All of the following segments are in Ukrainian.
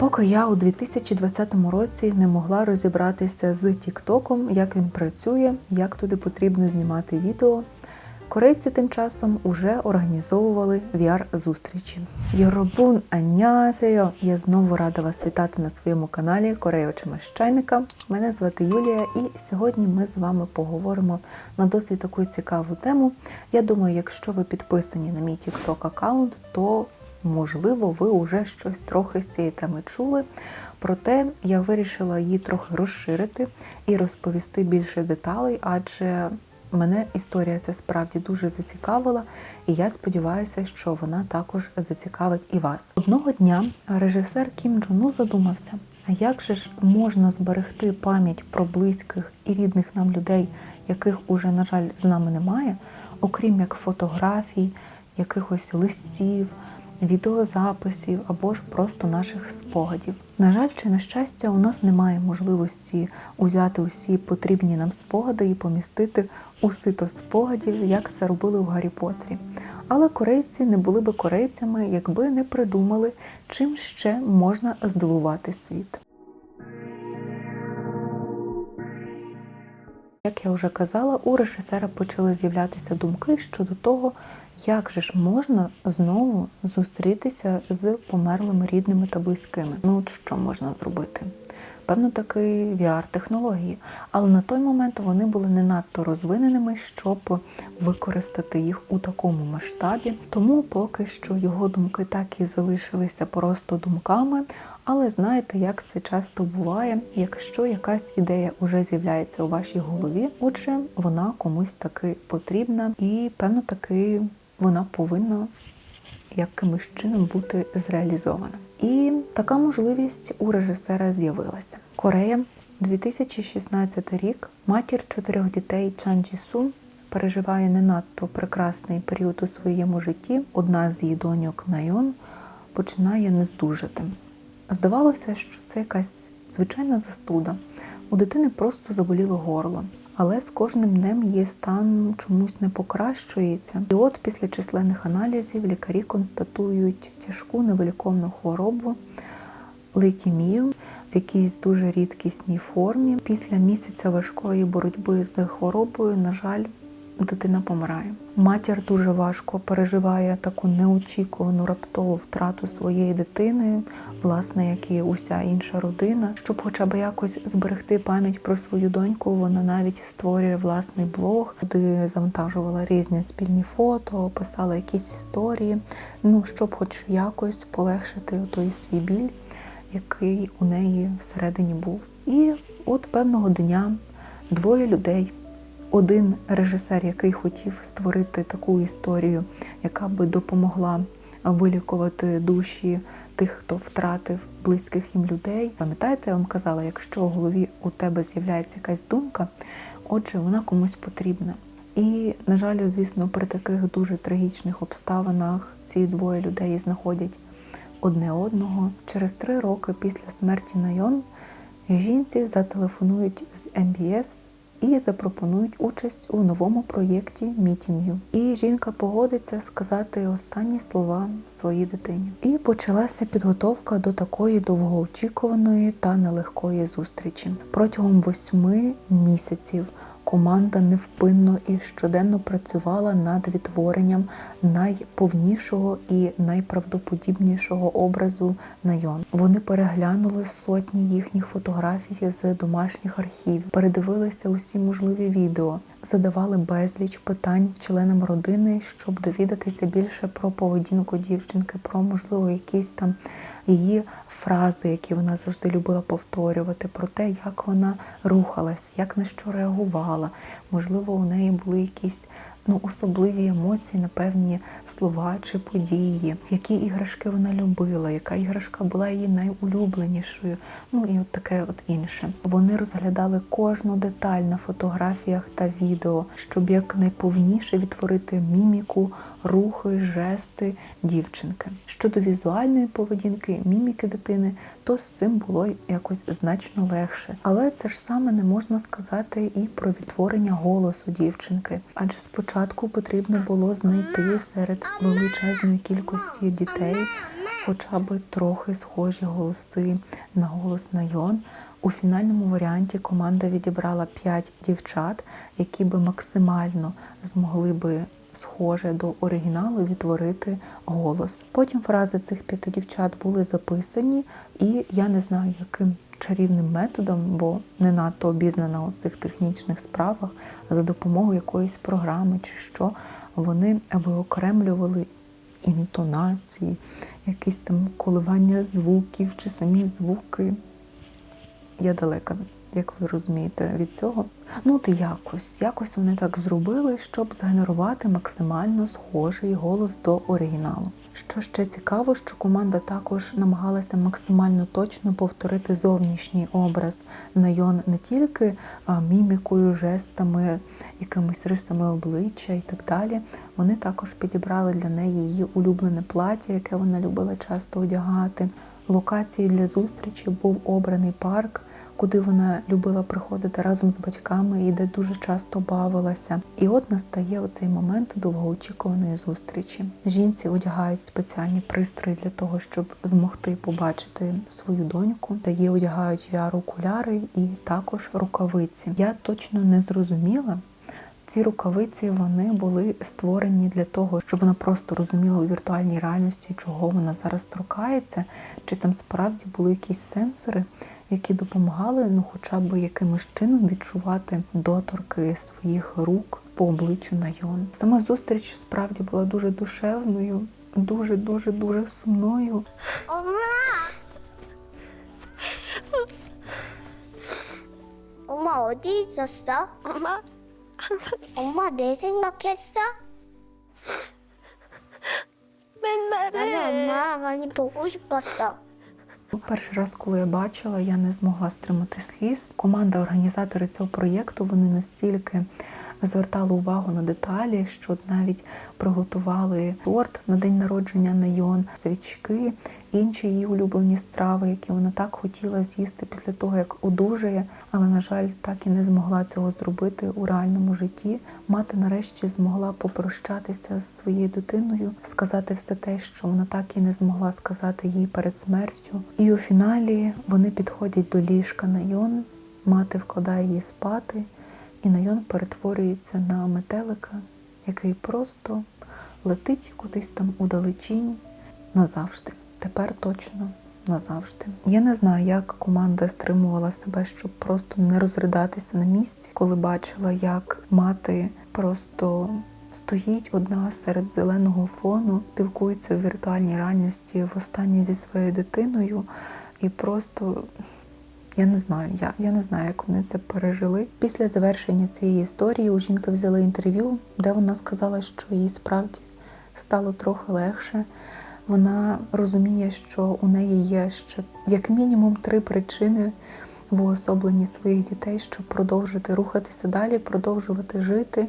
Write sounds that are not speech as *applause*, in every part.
Поки я у 2020 році не могла розібратися з Тіктоком, як він працює, як туди потрібно знімати відео. Корейці тим часом уже організовували VR-зустрічі. Йоробун аннясе요! Я знову рада вас вітати на своєму каналі Корея очима з чайника. Мене звати Юлія, і сьогодні ми з вами поговоримо на досить таку цікаву тему. Я думаю, якщо ви підписані на мій TikTok аккаунт, то можливо ви вже щось трохи з цієї теми чули. Проте я вирішила її трохи розширити і розповісти більше деталей, адже Мене історія ця справді дуже зацікавила, і я сподіваюся, що вона також зацікавить і вас. Одного дня режисер Кім Джону задумався, а як же ж можна зберегти пам'ять про близьких і рідних нам людей, яких уже, на жаль, з нами немає, окрім як фотографій, якихось листів, відеозаписів або ж просто наших спогадів. На жаль, чи на щастя, у нас немає можливості узяти усі потрібні нам спогади і помістити у сито спогадів, як це робили в Гаррі Поттері. Але корейці не були би корейцями, якби не придумали, чим ще можна здивувати світ. Як я вже казала, у режисера почали з'являтися думки щодо того, як же ж можна знову зустрітися з померлими рідними та близькими. Ну от що можна зробити? Певно, таки VR-технології, але на той момент вони були не надто розвиненими, щоб використати їх у такому масштабі. Тому поки що його думки так і залишилися просто думками. Але знаєте, як це часто буває, якщо якась ідея вже з'являється у вашій голові, отже, вона комусь таки потрібна, і певно таки вона повинна якимось чином бути зреалізована. І така можливість у режисера з'явилася. Корея, 2016 рік, матір чотирьох дітей Чан Джі Сун переживає не надто прекрасний період у своєму житті. Одна з її доньок Найон починає нездужати. Здавалося, що це якась звичайна застуда. У дитини просто заболіло горло, але з кожним днем її стан чомусь не покращується. І от після численних аналізів лікарі констатують тяжку невиліковну хворобу, лейкемію в якійсь дуже рідкісній формі. Після місяця важкої боротьби з хворобою, на жаль, дитина помирає. Матір дуже важко переживає таку неочікувану раптову втрату своєї дитини, власне, як і уся інша родина. Щоб хоча б якось зберегти пам'ять про свою доньку, вона навіть створює власний блог, куди завантажувала різні спільні фото, писала якісь історії. Ну щоб, хоч якось полегшити той свій біль, який у неї всередині був. І от певного дня двоє людей. Один режисер, який хотів створити таку історію, яка би допомогла вилікувати душі тих, хто втратив близьких їм людей. Пам'ятаєте, я вам казала, якщо в голові у тебе з'являється якась думка, отже, вона комусь потрібна. І, на жаль, звісно, при таких дуже трагічних обставинах ці двоє людей знаходять одне одного. Через три роки після смерті Найон жінці зателефонують з МБС і запропонують участь у новому проєкті мітінгів. І жінка погодиться сказати останні слова своїй дитині. І почалася підготовка до такої довгоочікуваної та нелегкої зустрічі протягом восьми місяців. Команда невпинно і щоденно працювала над відтворенням найповнішого і найправдоподібнішого образу Найон. Вони переглянули сотні їхніх фотографій з домашніх архівів, передивилися усі можливі відео, задавали безліч питань членам родини, щоб довідатися більше про поведінку дівчинки, про можливо якісь там її фрази, які вона завжди любила повторювати, про те, як вона рухалась, як на що реагувала. Можливо, у неї були якісь ну, особливі емоції на певні слова чи події, які іграшки вона любила, яка іграшка була її найулюбленішою. Ну і от таке от інше. Вони розглядали кожну деталь на фотографіях та відео, щоб якнайповніше відтворити міміку, рухи, жести дівчинки. Щодо візуальної поведінки, міміки дитини, то з цим було якось значно легше. Але це ж саме не можна сказати і про відтворення голосу дівчинки, адже спочатку потрібно було знайти серед величезної кількості дітей хоча б трохи схожі голоси на голос Найон. У фінальному варіанті команда відібрала 5 дівчат, які би максимально змогли би схоже до оригіналу відтворити голос. Потім фрази цих п'яти дівчат були записані, і я не знаю, яким чарівним методом, бо не надто обізнана у цих технічних справах, за допомогою якоїсь програми чи що, вони виокремлювали інтонації, якісь там коливання звуків чи самі звуки. Я далека, як ви розумієте, від цього. Ну, от якось, якось вони так зробили, щоб згенерувати максимально схожий голос до оригіналу. Що ще цікаво, що команда також намагалася максимально точно повторити зовнішній образ Найон не тільки мімікою, жестами, якимись рисами обличчя і так далі. Вони також підібрали для неї її улюблене плаття, яке вона любила часто одягати. Локацією для зустрічі був обраний парк, куди вона любила приходити разом з батьками і де дуже часто бавилася. І от настає оцей момент довгоочікуваної зустрічі. Жінці одягають спеціальні пристрої для того, щоб змогти побачити свою доньку. Та їй одягають VR-окуляри і також рукавиці. Я точно не зрозуміла. Ці рукавиці вони були створені для того, щоб вона просто розуміла у віртуальній реальності, чого вона зараз торкається, чи там справді були якісь сенсори, які допомагали, ну хоча б якимось чином відчувати доторки своїх рук по обличчю на йон. Сама зустріч справді була дуже душевною, дуже дуже дуже сумною. Ома! Ома, одійся, Ома! 항상 *laughs* 엄마 내 생각했어? *laughs* 맨날 나는 해. 엄마 많이 보고 싶었어. *laughs* Перший раз, коли я бачила, я не змогла стримати сліз. Команда організатори цього проєкту вони настільки звертали увагу на деталі, що навіть приготували торт на день народження Найон, свічки, інші її улюблені страви, які вона так хотіла з'їсти після того, як одужає, але на жаль, так і не змогла цього зробити у реальному житті. Мати нарешті змогла попрощатися з своєю дитиною, сказати все те, що вона так і не змогла сказати їй перед смертю. І у фіналі вони підходять до ліжка Найон, мати вкладає її спати, і Найон перетворюється на метелика, який просто летить кудись там у далечінь назавжди. Тепер точно назавжди. Я не знаю, як команда стримувала себе, щоб просто не розридатися на місці, коли бачила, як мати просто стоїть одна серед зеленого фону, спілкується в віртуальній реальності востаннє зі своєю дитиною, і просто я не знаю, я, я не знаю, як вони це пережили. Після завершення цієї історії у жінки взяли інтерв'ю, де вона сказала, що їй справді стало трохи легше. Вона розуміє, що у неї є ще як мінімум три причини в уособленні своїх дітей, щоб продовжити рухатися далі, продовжувати жити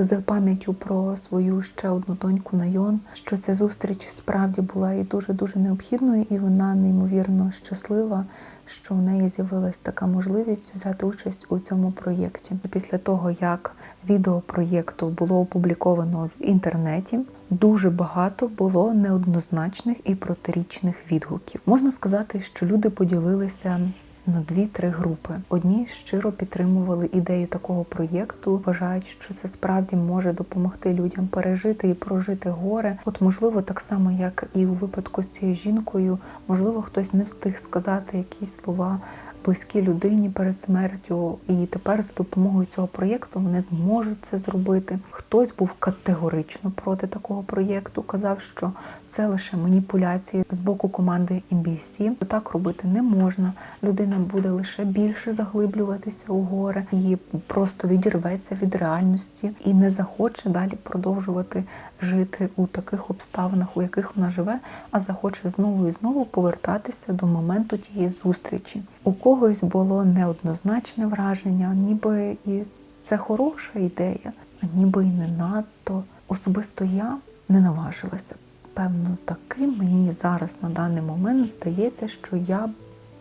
з пам'яттю про свою ще одну доньку Найон, що ця зустріч справді була і дуже дуже необхідною, і вона неймовірно щаслива, що у неї з'явилась така можливість взяти участь у цьому проєкті. Після того як відео проєкту було опубліковано в інтернеті. Дуже багато було неоднозначних і протирічних відгуків. Можна сказати, що люди поділилися на дві-три групи. Одні щиро підтримували ідею такого проєкту, вважають, що це справді може допомогти людям пережити і прожити горе. От, можливо, так само, як і у випадку з цією жінкою, можливо, хтось не встиг сказати якісь слова. Близькі людині перед смертю, і тепер за допомогою цього проєкту вони зможуть це зробити. Хтось був категорично проти такого проєкту, казав, що це лише маніпуляції з боку команди NBC. Так робити не можна. Людина буде лише більше заглиблюватися у горе і просто відірветься від реальності і не захоче далі продовжувати жити у таких обставинах, у яких вона живе, а захоче знову і знову повертатися до моменту тієї зустрічі. У когось було неоднозначне враження, ніби і це хороша ідея, а ніби і не надто. Особисто я не наважилася. Певно, таки мені зараз на даний момент здається, що я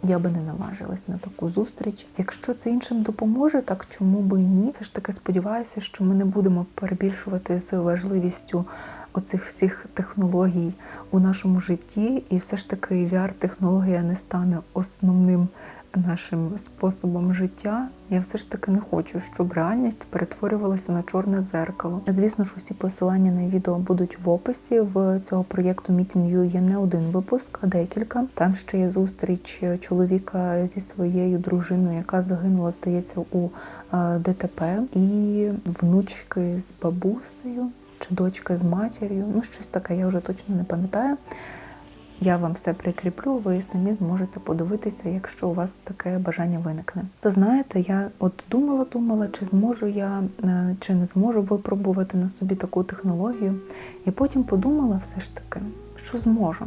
я би не наважилась на таку зустріч. Якщо це іншим допоможе, так чому би і ні? Все ж таки сподіваюся, що ми не будемо перебільшувати з важливістю оцих всіх технологій у нашому житті, і все ж таки VR-технологія не стане основним нашим способом життя, я все ж таки не хочу, щоб реальність перетворювалася на чорне дзеркало. Звісно ж, усі посилання на відео будуть в описі. В цього проєкту You є не один випуск, а декілька. Там ще є зустріч чоловіка зі своєю дружиною, яка загинула, здається, у е, ДТП, і внучки з бабусею чи дочка з матір'ю. Ну, щось таке, я вже точно не пам'ятаю. Я вам все прикріплю, ви самі зможете подивитися, якщо у вас таке бажання виникне. Та знаєте, я от думала, думала, чи зможу я е, чи не зможу випробувати на собі таку технологію. І потім подумала все ж таки, що зможу.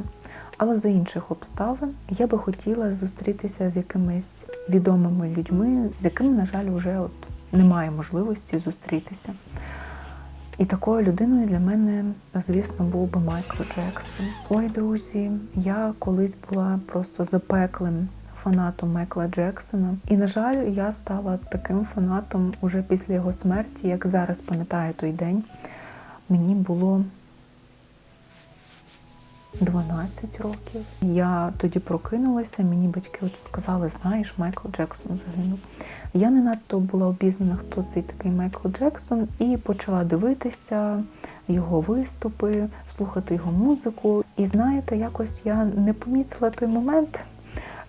Але за інших обставин я би хотіла зустрітися з якимись відомими людьми, з якими, на жаль, вже от немає можливості зустрітися. І такою людиною для мене, звісно, був би Майкл Джексон. Ой, друзі, я колись була просто запеклим фанатом Майкла Джексона. І, на жаль, я стала таким фанатом уже після його смерті, як зараз пам'ятаю той день. Мені було 12 років. Я тоді прокинулася, мені батьки от сказали, знаєш, Майкл Джексон загинув. Я не надто була обізнана, хто цей такий Майкл Джексон, і почала дивитися його виступи, слухати його музику. І знаєте, якось я не помітила той момент,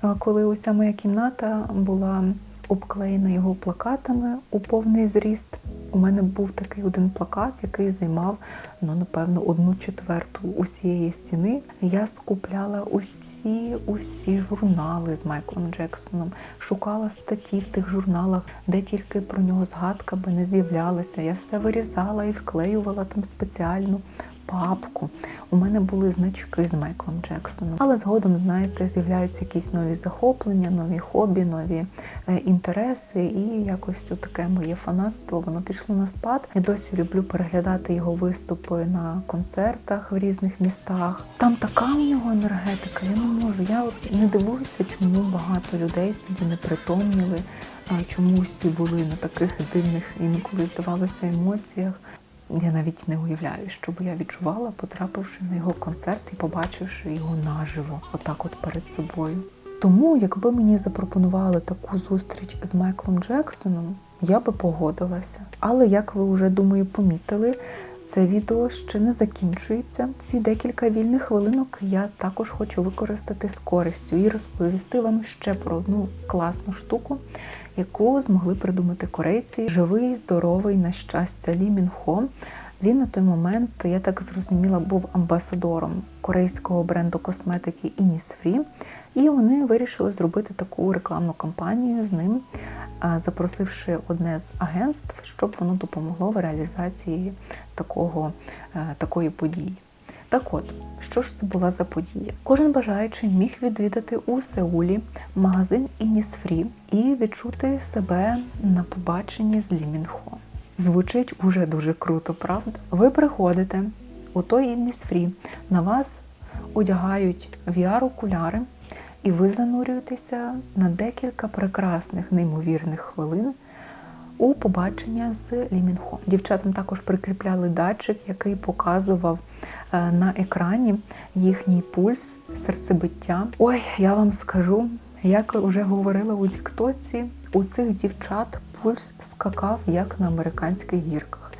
е, коли уся моя кімната була обклеєна його плакатами у повний зріст. У мене був такий один плакат, який займав ну напевно одну четверту усієї стіни. Я скупляла усі усі журнали з Майклом Джексоном, шукала статті в тих журналах, де тільки про нього згадка би не з'являлася. Я все вирізала і вклеювала там спеціальну папку. У мене були значки з Майклом Джексоном. Але згодом, знаєте, з'являються якісь нові захоплення, нові хобі, нові е, інтереси, і якось таке моє фанатство воно пішло на спад. Я досі люблю переглядати його виступи на концертах в різних містах. Там така у нього енергетика, я не можу. Я не дивуюся, чому багато людей тоді не притомніли, а чому всі були на таких дивних інколи здавалося емоціях. Я навіть не уявляю, що би я відчувала, потрапивши на його концерт і побачивши його наживо, отак, от перед собою. Тому, якби мені запропонували таку зустріч з Майклом Джексоном, я би погодилася. Але як ви вже думаю, помітили, це відео ще не закінчується. Ці декілька вільних хвилинок я також хочу використати з користю і розповісти вам ще про одну класну штуку, яку змогли придумати корейці. Живий, здоровий, на щастя, Лі Мін. Він на той момент, я так зрозуміла, був амбасадором корейського бренду косметики Innisfree. І вони вирішили зробити таку рекламну кампанію з ним, запросивши одне з агентств, щоб воно допомогло в реалізації такого, е, такої події. Так от, що ж це була за подія? Кожен бажаючий міг відвідати у Сеулі магазин Innisfree і відчути себе на побаченні з Лі Мінхо. Звучить уже дуже круто, правда? Ви приходите у той Innisfree, на вас одягають VR-окуляри, і ви занурюєтеся на декілька прекрасних, неймовірних хвилин у побачення з Лімінхо. Дівчатам також прикріпляли датчик, який показував е, на екрані їхній пульс, серцебиття. Ой, я вам скажу, як вже говорила у Тіктоці, у цих дівчат пульс скакав як на американських гірках.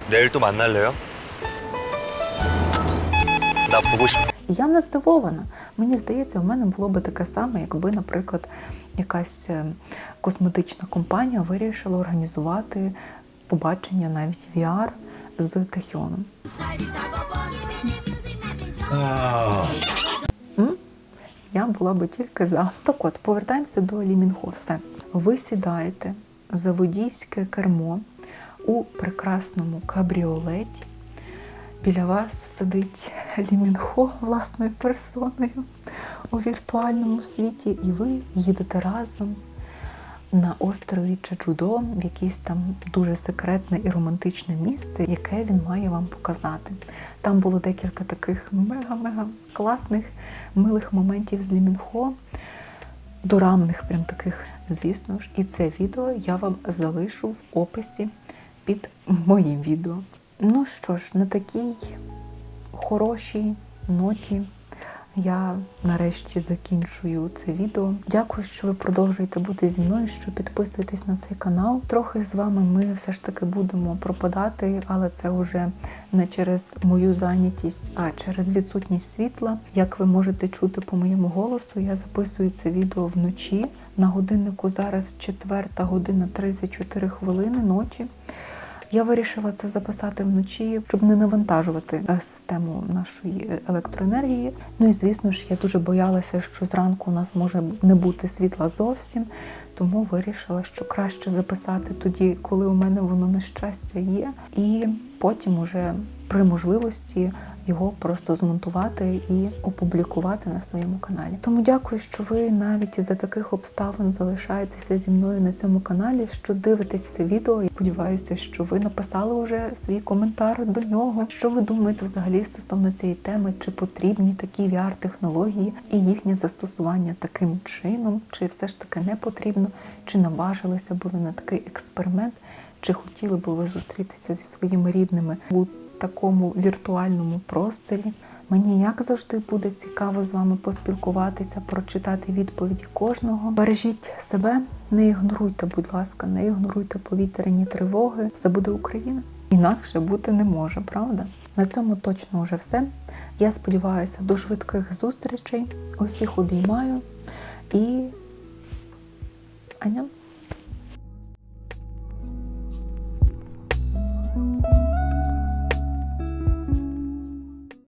Я не здивована. Мені здається, у мене було би таке саме, якби, наприклад, якась е, косметична компанія вирішила організувати побачення навіть VR з Тахіоном. Я була би тільки за. Так от, повертаємося до Лімінхо. Все. Ви сідаєте за водійське кермо у прекрасному кабріолеті. Біля вас сидить Лімінхо власною персоною у віртуальному світі, і ви їдете разом на острові Чеджудо в якесь там дуже секретне і романтичне місце, яке він має вам показати. Там було декілька таких мега-мега класних, милих моментів з Лімінхо, дорамних, прям таких, звісно ж. І це відео я вам залишу в описі під моїм відео. Ну що ж, на такій хорошій ноті я нарешті закінчую це відео. Дякую, що ви продовжуєте бути зі мною, що підписуєтесь на цей канал. Трохи з вами ми все ж таки будемо пропадати, але це вже не через мою зайнятість, а через відсутність світла. Як ви можете чути по моєму голосу, я записую це відео вночі. На годиннику зараз 4 година 34 хвилини ночі. Я вирішила це записати вночі, щоб не навантажувати е, систему нашої е, електроенергії. Ну і звісно ж, я дуже боялася, що зранку у нас може не бути світла зовсім, тому вирішила, що краще записати тоді, коли у мене воно на щастя є, і потім уже при можливості його просто змонтувати і опублікувати на своєму каналі. Тому дякую, що ви навіть за таких обставин залишаєтеся зі мною на цьому каналі, що дивитесь це відео. І сподіваюся, що ви написали вже свій коментар до нього. Що ви думаєте взагалі стосовно цієї теми? Чи потрібні такі VR-технології і їхнє застосування таким чином, чи все ж таки не потрібно, чи наважилися би ви на такий експеримент, чи хотіли би ви зустрітися зі своїми рідними у такому віртуальному просторі. Мені як завжди буде цікаво з вами поспілкуватися, прочитати відповіді кожного. Бережіть себе, не ігноруйте, будь ласка, не ігноруйте повітряні тривоги. Все буде Україна. Інакше бути не може, правда? На цьому точно вже все. Я сподіваюся, до швидких зустрічей. Усіх обіймаю і